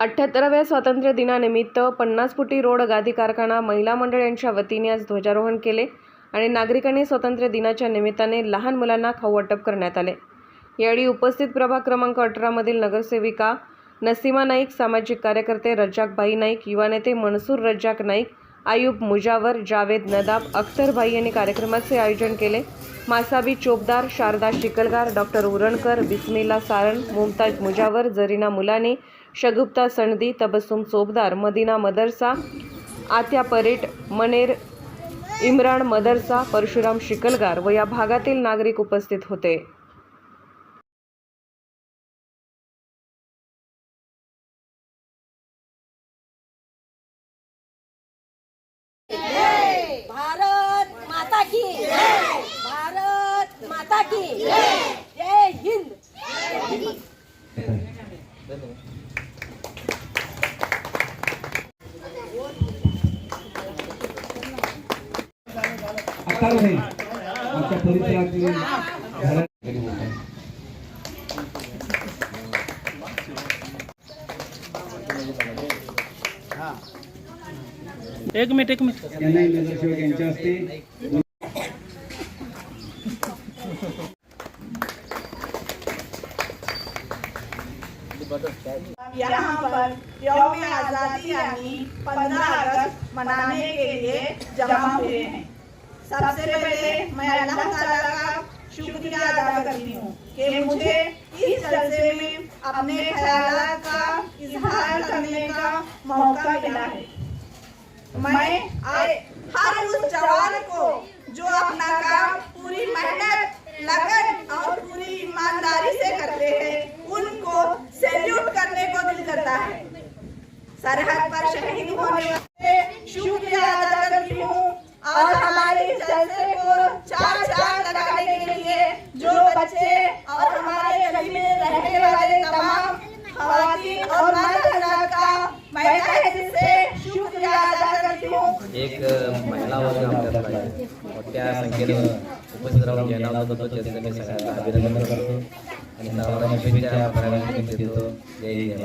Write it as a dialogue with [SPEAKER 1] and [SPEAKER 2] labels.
[SPEAKER 1] अठ्ठ्याहत्तराव्या स्वातंत्र्य दिनानिमित्त पन्नास फुटी रोड गादी कारखाना महिला मंडळ यांच्या वतीने आज ध्वजारोहण केले आणि नागरिकांनी स्वातंत्र्य दिनाच्या निमित्ताने लहान मुलांना खाऊ वाटप करण्यात आले. यावेळी उपस्थित प्रभाग क्रमांक अठरामधील नगरसेविका नसीमा नाईक सामाजिक कार्यकर्ते रज्जाकभाई नाईक युवा नेते मनसूर रज्जाक नाईक आयुब मुजावर जावेद नदाब अख्तरभाई यांनी कार्यक्रमाचे आयोजन केले. मासाबी चोपदार शारदा शिकलगार डॉक्टर उरणकर बिस्मिल्ला सारण मुमताज मुजावर जरीना मुलानी शगुप्ता सणदी तबसुम चोपदार मदिना मदरसा आत्या परेट मनेर इम्रान मदरसा परशुराम शिकलगार व या भागातील नागरिक उपस्थित होते.
[SPEAKER 2] की भारत माता की जय। हिंद।
[SPEAKER 3] अकाल आमच्या परिसरातील
[SPEAKER 4] एक मिनिट एक मिनिट।
[SPEAKER 3] यांनाही नगरसेवक यांच्या हस्ते
[SPEAKER 5] यहाँ पर यौम आज़ादी यानी 15 अगस्त मनाने के लिए जमा हुए हैं। सबसे पहले मैं अल्लाह ताला का शुक्रिया अदा करती हूँ कि मुझे इस जलसे में अपने ख्यालात का इजहार करने का मौका मिला है। मैं हर उस जवान को जो अपना काम पूरी मेहनत लगन और पूरी ईमानदारी से करते हैं उनको सैल्यूट करने को दिल करता है सरहद पर शहीद होने वाले शुक्रिया अदा करती हूँ। और हमारे इस जलसे को चार चाँद लगाने के लिए जो बच्चे और हमारे गली में रहने वाले तमाम खवातीन और हजरात का मैं तहे दिल से शुक्रिया अदा करती हूँ।
[SPEAKER 6] एक महिला वर्ग आमच्यात पाहिजे मोठ्या संख्येनं उपस्थित राहून होतो त्याचं मी सगळ्यांना अभिनंदन करतो आणि सर्वांना शुभेच्छा पर्यावरण देतो जय हिंद